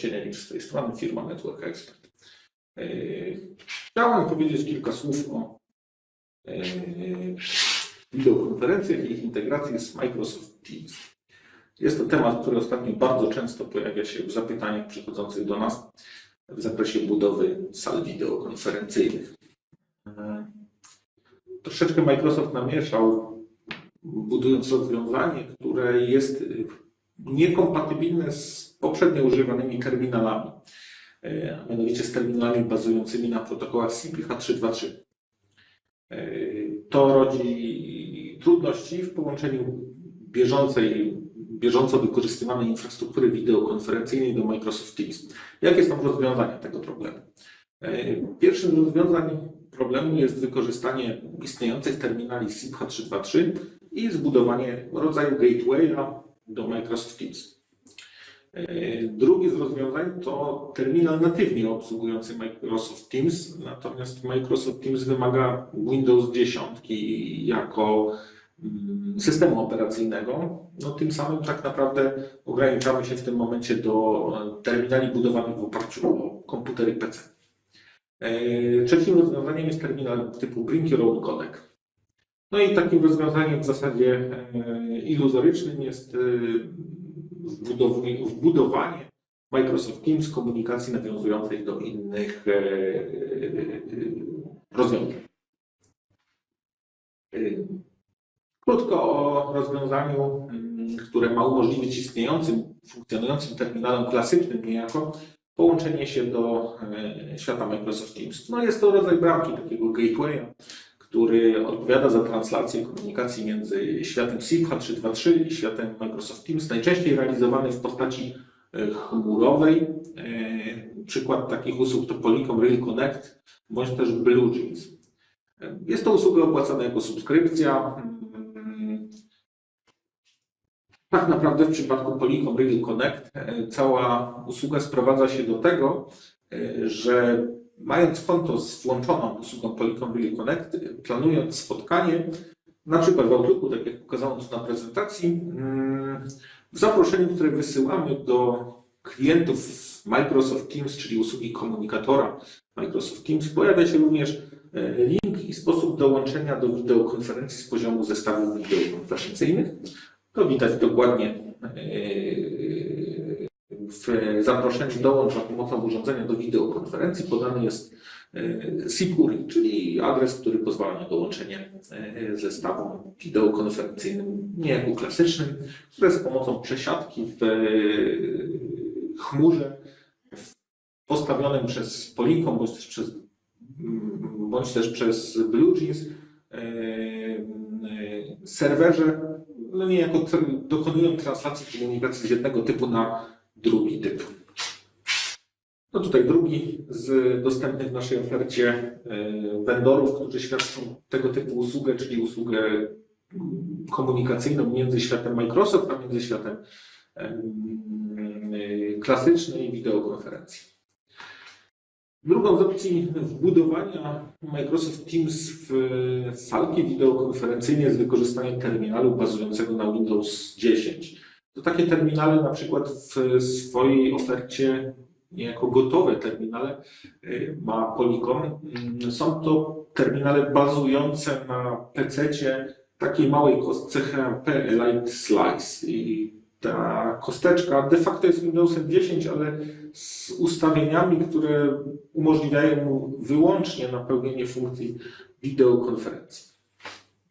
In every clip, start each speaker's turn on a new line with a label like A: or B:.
A: Sieniewicz z tej strony, firma Network Expert. E, Chciałem powiedzieć kilka słów o e, wideokonferencjach i ich integracji z Microsoft Teams. Jest to temat, który ostatnio bardzo często pojawia się w zapytaniach przychodzących do nas w zakresie budowy sal wideokonferencyjnych. E, Troszeczkę Microsoft namieszał, budując rozwiązanie, które jest niekompatybilne z poprzednio używanymi terminalami, e, a mianowicie z terminalami bazującymi na protokołach CPH323. E, To rodzi trudności w połączeniu bieżącej, bieżąco wykorzystywanej infrastruktury wideokonferencyjnej do Microsoft Teams. Jakie są rozwiązania tego problemu? E, Pierwszym z rozwiązań problemu jest wykorzystanie istniejących terminali SIP-H323 i zbudowanie rodzaju gatewaya do Microsoft Teams. E, Drugie z rozwiązań to terminal natywnie obsługujący Microsoft Teams, natomiast Microsoft Teams wymaga Windows 10 jako mm, systemu operacyjnego. No, tym samym tak naprawdę ograniczamy się w tym momencie do e, terminali budowanych w oparciu o komputery PC. E, Trzecim rozwiązaniem jest terminal typu Bring Your Own Codec. No i takim rozwiązaniem w zasadzie e, iluzorycznym jest e, wbudow- wbudowanie Microsoft Teams komunikacji nawiązującej do innych e, rozwiązań. Krótko o rozwiązaniu, mm, które ma umożliwić istniejącym, funkcjonującym terminalom klasycznym niejako połączenie się do świata Microsoft Teams. No jest to rodzaj bramki takiego gatewaya, który odpowiada za translację komunikacji między światem SIP H323 i światem Microsoft Teams, najczęściej realizowany w postaci e, chmurowej. E, Przykład takich usług to Polycom Real Connect bądź też BlueJeans. E, Jest to usługa opłacana jako subskrypcja. Mm, Tak naprawdę w przypadku Polycom Real Connect cała usługa sprowadza się do tego, że mając konto z włączoną usługą Polycom Real Connect, planując spotkanie, na przykład w Outlooku, tak jak pokazałem tu na prezentacji, mm, w zaproszeniu, które wysyłamy do klientów Microsoft Teams, czyli usługi komunikatora Microsoft Teams, pojawia się również e, link i sposób dołączenia do wideokonferencji z poziomu zestawów wideokonferencyjnych. To widać dokładnie e, w zaproszeniu dołącz za pomocą urządzenia do wideokonferencji. Podany jest e, SIP-URI, czyli adres, który pozwala na dołączenie e, zestawu wideokonferencyjnym, niejako klasycznym, które z pomocą przesiadki w e, chmurze postawionym przez Polycom bądź też przez, mm, bądź też przez BlueJeans e, e, serwerze. No niejako dokonują translacji komunikacji z jednego typu na drugi typ. No tutaj drugi z dostępnych w naszej ofercie e, vendorów, którzy świadczą tego typu usługę, czyli usługę mm, komunikacyjną między światem Microsoft, a między światem em, e, klasycznej wideokonferencji. Drugą z opcji wbudowania Microsoft Teams w salki wideokonferencyjne jest wykorzystanie terminalu bazującego na Windows 10. To takie terminale na przykład w swojej ofercie niejako gotowe terminale y, ma Polycom. Mm, Są to terminale bazujące na PC-cie takiej małej kostce HP Elite Slice i ta kosteczka de facto jest Windowsem 10, ale z ustawieniami, które umożliwiają mu wyłącznie napełnienie funkcji wideokonferencji.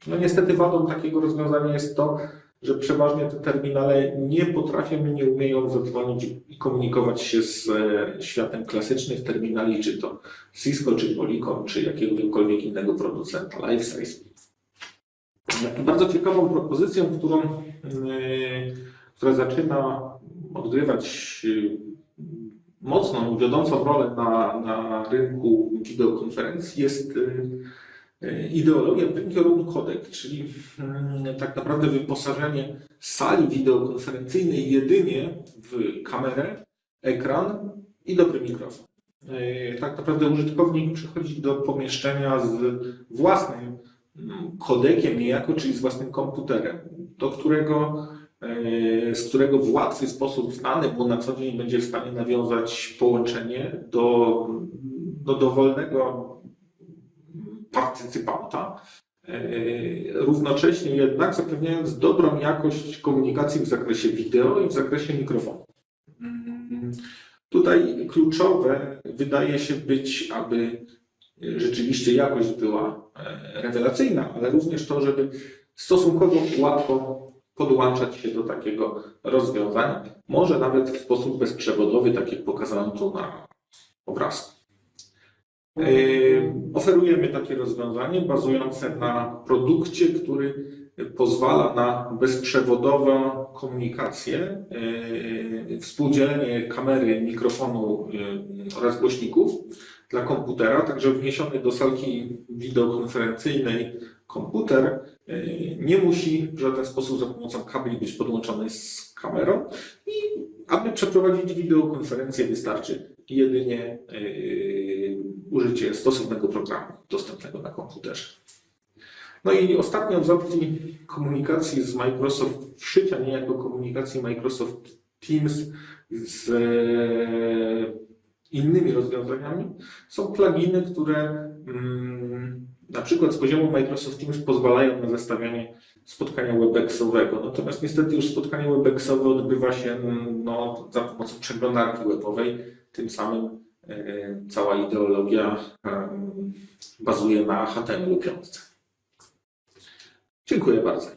A: No niestety wadą takiego rozwiązania jest to, że przeważnie te terminale nie potrafią nie umieją zadzwonić i komunikować się z e, światem klasycznych terminali, czy to Cisco, czy Polycom, czy jakiegokolwiek innego producenta LifeSize. Bardzo ciekawą propozycją, którą, e, która zaczyna odgrywać e, mocną, wiodącą rolę na, na rynku wideokonferencji jest ideologia Bring Your Own Codec, czyli mm, tak naprawdę wyposażenie sali wideokonferencyjnej jedynie w kamerę, ekran i dobry mikrofon. E, Tak naprawdę użytkownik przychodzi do pomieszczenia z własnym mm, kodekiem niejako, czyli z własnym komputerem, do którego e, z którego w łatwy sposób znany mu na co dzień będzie w stanie nawiązać połączenie do, do dowolnego partycypanta, e, równocześnie jednak zapewniając dobrą jakość komunikacji w zakresie wideo i w zakresie mikrofonu. Tutaj kluczowe wydaje się być, aby rzeczywiście jakość była e, rewelacyjna, ale również to, żeby stosunkowo łatwo podłączać się do takiego rozwiązania, może nawet w sposób bezprzewodowy, tak jak pokazałem tu na obrazku. E, Oferujemy takie rozwiązanie bazujące na produkcie, który pozwala na bezprzewodową komunikację, e, współdzielenie kamery, mikrofonu e, oraz głośników dla komputera, także wniesiony do salki wideokonferencyjnej komputer nie musi w żaden sposób za pomocą kabli być podłączony z kamerą. I aby przeprowadzić wideokonferencję wystarczy jedynie użycie stosownego programu dostępnego na komputerze. No i ostatnią z opcji komunikacji z Microsoft, wszycia niejako komunikacji Microsoft Teams z e, innymi rozwiązaniami, są pluginy, które mm, na przykład z poziomu Microsoft Teams pozwalają na zestawianie spotkania webexowego. Natomiast niestety już spotkanie webexowe odbywa się mm, no, za pomocą przeglądarki webowej. Tym samym cała ideologia e, bazuje na HTML5. Dziękuję bardzo.